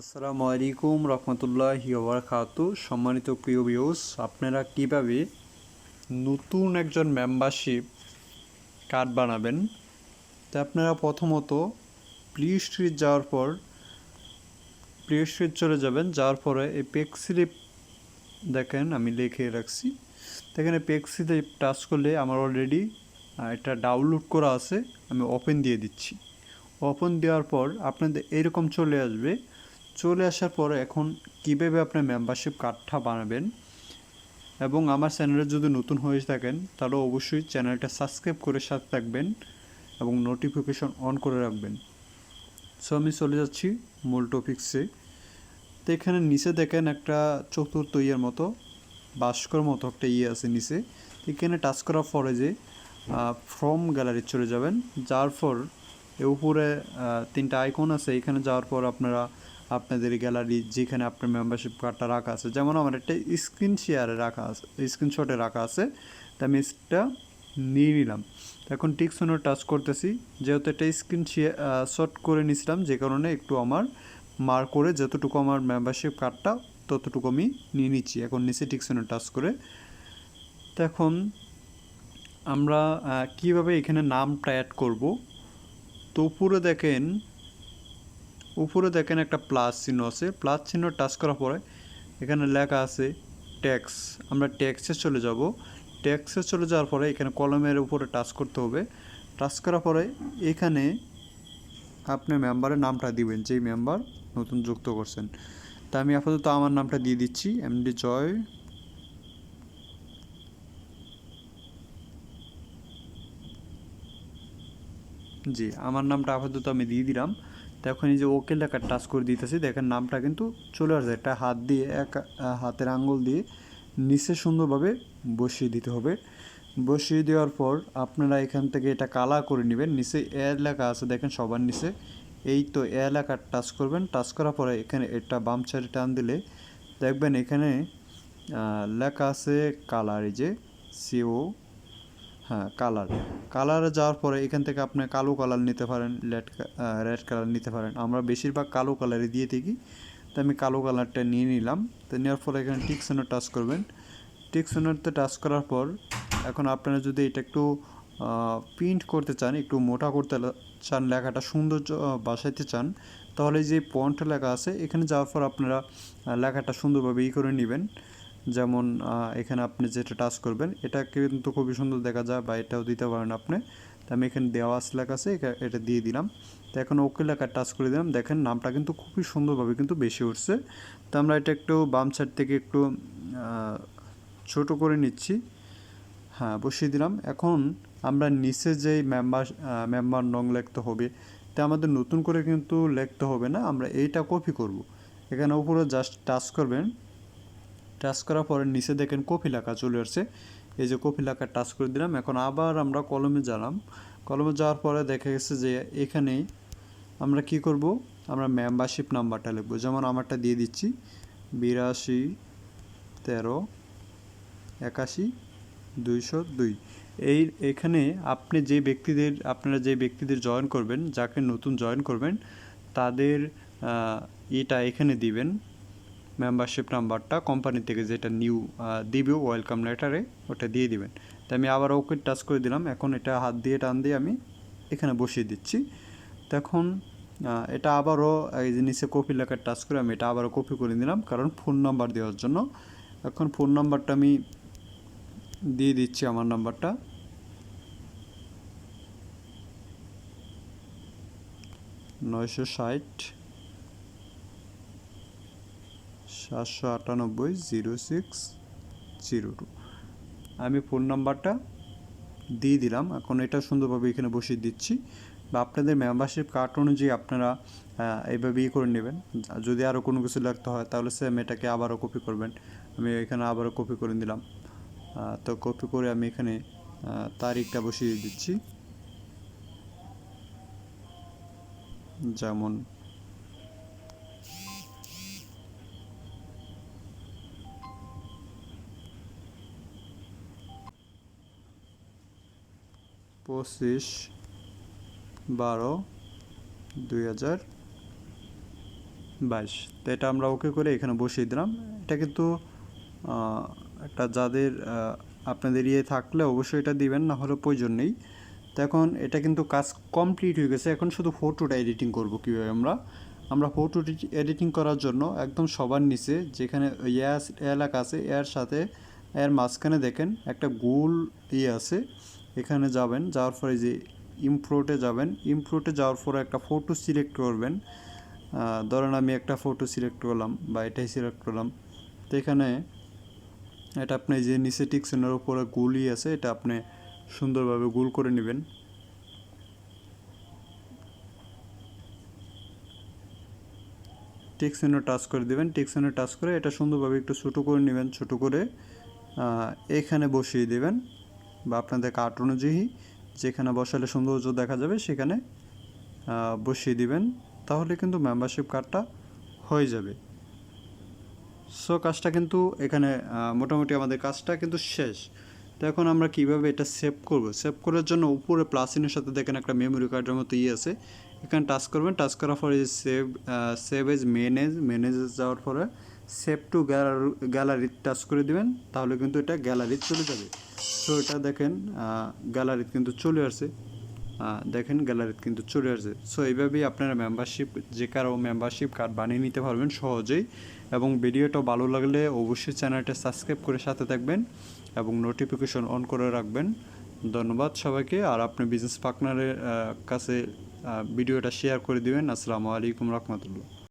আসসালামু আলাইকুম রহমতুল্লাহ ওবরাকাতু সম্মানিত প্রিয় ভিউস আপনারা কীভাবে নতুন একজন মেম্বারশিপ কার্ড বানাবেন? তা আপনারা প্রথমত প্লে স্ট্রিট যাওয়ার পর প্লে স্ট্রিট চলে যাবেন। যাওয়ার পরে এই পেক স্লিপ দেখেন, আমি লিখে রাখছি। এখানে পেক স্লিপ টাচ করলে আমার অলরেডি এটা ডাউনলোড করা আছে। আমি ওপেন দিয়ে দিচ্ছি। ওপেন দেওয়ার পর আপনাদের এরকম চলে আসবে। চলে আসার পর এখন কীভাবে আপনার মেম্বারশিপ কার্ডটা বানাবেন? এবং আমার চ্যানেলে যদি নতুন হয়ে থাকেন, তাহলে অবশ্যই চ্যানেলটা সাবস্ক্রাইব করে সাথে থাকবেন এবং নোটিফিকেশন অন করে রাখবেন। সো আমি চলে যাচ্ছি মূল টপিক্সে তো এখানে নিচে দেখেন একটা চতুর্থ ইয়ের মতো বাস্কর মতো একটা ইয়ে আছে নিচে। এখানে টাচ করার পরে যে ফ্রম গ্যালারি চলে যাবেন। যার পর উপরে তিনটা আইকন আছে। এখানে যাওয়ার পর আপনারা আপনাদের গ্যালারি যেখানে আপনার মেম্বারশিপ কার্ডটা রাখা আছে, যেমন আমার একটা স্ক্রিন শেয়ারে রাখা আছে স্ক্রিনশটে রাখা আছে, তা আমি এটা নিয়ে নিলাম। এখন টিকসনে টাচ করতেছি, যেহেতু এটা স্ক্রিন শট করে নিছিলাম, যে কারণে একটু আমার মার করে যতটুকু আমার মেম্বারশিপ কার্ডটা ততটুকু আমি নিয়ে নিচ্ছি। এখন নিচে টিকসনে টাচ করে। তো এখন আমরা কীভাবে এখানে নামটা অ্যাড করব? তো উপরে দেখেন উপরে দেখেন একটা প্লাস চিহ্ন আছে। প্লাস চিহ্ন টাচ করার পরে এখানে লেখা আছে ট্যাক্স আমরা ট্যাক্সে চলে যাব। ট্যাক্সে চলে যাওয়ার পরে এখানে কলমের উপরে টাচ করতে হবে। টাচ করার পরে এখানে আপনি মেম্বারের নামটা দিবেন, যেই মেম্বার নতুন যুক্ত করছেন। তা আমি আপাতত আমার নামটা দিয়ে দিচ্ছি এমডি জয় জি, আমার নামটা আপাতত আমি দিয়ে দিলাম। তো এখন এই যে ওকে লেখা টাচ করে দিতেছি, দেখেন নামটা কিন্তু চলে আসছে। একটা হাত দিয়ে, এক হাতের আঙ্গুল দিয়ে নিচে সুন্দরভাবে বসিয়ে দিতে হবে। বসিয়ে দেওয়ার পর আপনারা এখান থেকে এটা কালার করে নেবেন। নিচে এ লেখা আছে, দেখেন সবার নিচে। এই তো এ লেখা টাচ করবেন। টাচ করার পরে এখানে এটা বাম সাইডে টান দিলে দেখবেন এখানে লেখা আছে কালার এই যে সিও হ্যাঁ কালার কালারে যাওয়ার পরে এখান থেকে আপনি কালো কালার নিতে পারেন রেড রেড কালার নিতে পারেন। আমরা বেশিরভাগ কালো কালারে দিয়ে থাকি। তো আমি কালো কালারটা নিয়ে নিলাম। তো নেওয়ার পরে এখানে টিকসনে টাচ করবেন। টিকসনেতে টাচ করার পর এখন আপনারা যদি এটা একটু প্রিন্ট করতে চান একটু মোটা করতে চান লেখাটা সৌন্দর্য আহ, বাসাইতে চান তাহলে যে পয়েন্ট লেখা আছে এখানে যাওয়ার পর আপনারা লেখাটা সুন্দরভাবে ই করে নেবেন। যেমন এখানে আপনি যেটা টাচ করবেন এটা কিন্তু খুবই সুন্দর দেখা যায় বা এটাও দিতে পারেন আপনি। তো আমি এখানে দেওয়া লেখা আছে, এটা দিয়ে দিলাম। তো এখন ওকে লেখা টাচ করে দিলাম। দেখেন নামটা কিন্তু খুবই সুন্দরভাবে কিন্তু বেশি উঠছে। তো আমরা এটা একটু বাম সাইড থেকে একটু ছোট করে নিচ্ছি। হ্যাঁ বসিয়ে দিলাম। এখন আমরা নিচে যেই মেম্বার মেম্বার নং লিখতে হবে, তা আমাদের নতুন করে কিন্তু লিখতে হবে না। আমরা এইটা কপি করব। এখানে উপরে জাস্ট টাচ করবেন। টাচ করার পরে নিচে দেখেন কপি লেখা চলে আসছে। এই যে কপি লেখা টাচ করে দিলাম। এখন আবার আমরা কলমে গেলাম কলমে যাওয়ার পরে দেখা গেছে যে এখানে আমরা কি করব? আমরা মেম্বারশিপ নাম্বারটা লিখব। যেমন আমারটা দিয়ে দিচ্ছি। বিরাশি, তেরো, একাশি, দুইশো দুই। এই এখানে আপনি যে ব্যক্তিদের, আপনারা যে ব্যক্তিদের জয়েন করবেন, যাকে নতুন জয়েন করবেন, তাদের এটা এখানে দিবেন। মেম্বারশিপ নাম্বারটা কোম্পানি থেকে যেটা নিউ দিবে ওয়েলকাম লেটারে ওটা দিয়ে দিবেন। তো আমি আবার ওকে টাচ করে দিলাম। এখন এটা হাত দিয়ে টান দিয়ে আমি এখানে বসিয়ে দিচ্ছি। তখন এটা আবারও এই যে নিচে কপি লেখার টাচ করে আমি এটা আবারও কপি করে দিলাম কারণ ফোন নাম্বার দেওয়ার জন্য। এখন ফোন নাম্বারটা আমি দিয়ে দিচ্ছি আমার নাম্বারটা নয়শো ষাট। সাতশো আটানব্বই জিরো সিক্স জিরো টু। আমি ফোন নাম্বারটা দিয়ে দিলাম। এখন এটা সুন্দরভাবে এখানে বসিয়ে দিচ্ছি। বা আপনাদের মেম্বারশিপ কার্ড অনুযায়ী আপনারা এইভাবে ইয়ে করে নেবেন। যদি আরও কোনো কিছু লাগতে হয়, তাহলে সেম এটাকে আবারও কপি করবেন। আমি এখানে আবারও কপি করে দিলাম তো কপি করে আমি এখানে তারিখটা বসিয়ে দিচ্ছি। যেমন পঁচিশ বারো দুই হাজার বাইশ। তো এটা আমরা ওকে করে এখানে বসিয়ে দিলাম। এটা কিন্তু একটা যাদের আপনাদের ইয়ে থাকলে অবশ্যই এটা দিবেন, না হলে প্রয়োজন নেই। তো এখন এটা কিন্তু কাজ কমপ্লিট হয়ে গেছে। এখন শুধু ফটোটা এডিটিং করব কীভাবে আমরা। আমরা ফটো এডিটিং করার জন্য একদম সবার নিচে যেখানে এলাকা আছে, এর সাথে, এর মাঝখানে দেখেন একটা গোল ইয়ে আছে। এখানে যাবেন, যাওয়ার পরে যে ইমপ্রোটে যাবেন ইমপ্রোটে যাওয়ার পরে একটা ফটো সিলেক্ট করবেন। ধরেন আমি একটা ফটো সিলেক্ট করলাম বা এটাই সিলেক্ট করলাম। তো এখানে এটা আপনি যে নিচে টিকসেনের উপরে গুলি আছে, এটা আপনি সুন্দরভাবে গোল করে নেবেন। টেক্সেনে টাচ করে দেবেন টেক্সেনে টাচ করে এটা সুন্দরভাবে একটু ছোটো করে নেবেন, ছোটো করে এখানে বসিয়ে দেবেন। বা আপনাদের কার্ট অনুযায়ী যেখানে বসালে সৌন্দর্য দেখা যাবে, সেখানে বসিয়ে দিবেন, তাহলে কিন্তু মেম্বারশিপ কার্ডটা হয়ে যাবে। সো কাজটা কিন্তু এখানে মোটামুটি আমাদের কাজটা কিন্তু শেষ। তো এখন আমরা কীভাবে এটা সেভ করব? সেভ করার জন্য উপরে প্লাসিনের সাথে দেখেন একটা মেমোরি কার্ডের মতো ইয়ে আছে। এখানে টাচ করবেন টাচ করার পরে সেভ সেভ এজ মেনেজ মেনেজে যাওয়ার পরে সেভ টু গ্যালারি টাচ করে দিবেন, তাহলে কিন্তু এটা গ্যালারি চলে যাবে। সো এটা দেখেন গ্যালারিতে কিন্তু চলে আসছে। দেখেন গ্যালারিতে কিন্তু চলে আসছে। সো এইভাবেই আপনারা মেম্বারশিপ যে কারও মেম্বারশিপ কার্ড বানিয়ে নিতে পারবেন সহজেই এবং ভিডিওটা ভালো লাগলে অবশ্যই চ্যানেলটা সাবস্ক্রাইব করে সাথে থাকবেন এবং নোটিফিকেশন অন করে রাখবেন। ধন্যবাদ সবাইকে। আর আপনি বিজনেস পার্টনারের কাছে ভিডিওটা শেয়ার করে দিবেন। আসসালামু আলাইকুম রহমতুল্লাহ।